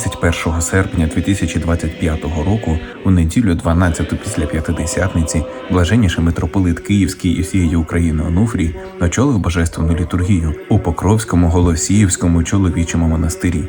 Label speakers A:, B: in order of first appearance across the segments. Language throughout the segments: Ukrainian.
A: 31 серпня 2025 року, у неділю 12 після п'ятидесятниці, блаженніший митрополит Київський і всієї України Онуфрій очолив божественну літургію у Покровському Голосіївському чоловічому монастирі.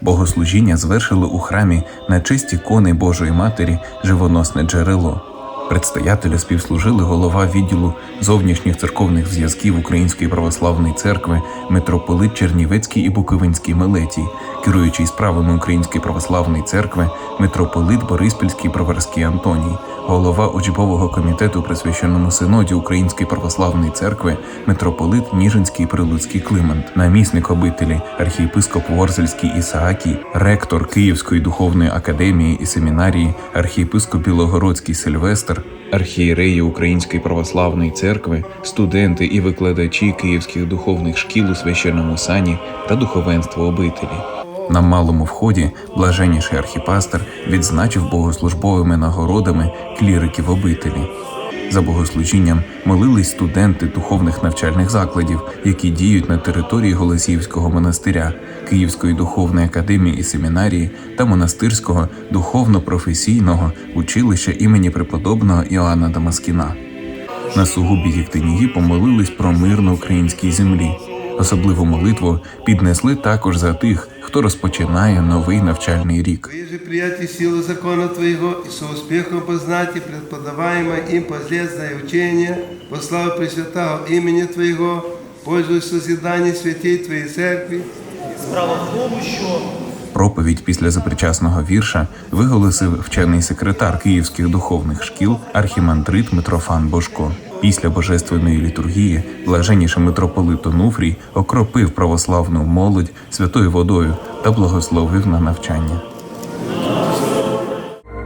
A: Богослужіння звершили у храмі на честь ікони Божої Матері Живоносне джерело. Предстоятелю співслужили голова відділу зовнішніх церковних зв'язків Української православної церкви митрополит Чернівецький і Буковинський Мелетій, керуючий справами Української православної церкви митрополит Бориспільський Броварський Антоній, голова учбового комітету при священному синоді Української православної церкви митрополит Ніжинський Прилуцький Климент, намісник обителі архієпископ Ворзельський Ісаакій, ректор Київської духовної академії і семінарії, архієпископ Білогородський Сильвестр, архієреї Української православної церкви, студенти і викладачі київських духовних шкіл у священному сані та духовенство обителі. На малому вході блаженніший архіпастер відзначив богослужбовими нагородами кліриків обителі. За богослужінням молились студенти духовних навчальних закладів, які діють на території Голосіївського монастиря, Київської духовної академії і семінарії та монастирського духовно-професійного училища імені преподобного Іоанна Дамаскіна. На сугубі Єктинії помолились про мир на українській землі. Особливу молитву піднесли також за тих, хто розпочинає новий навчальний рік.
B: Же приятия силы закона Твоего и со успехом познать и преподаваемое им полезное учение по славе Пресвятого имени Твоего, пользуясь созиданием святей Твоей Церкви,
C: Справа в тому, що
A: Проповідь після запричасного вірша виголосив вчений секретар київських духовних шкіл архімандрит Митрофан Божко. Після божественної літургії блаженніший митрополит Онуфрій окропив православну молодь святою водою та благословив на навчання.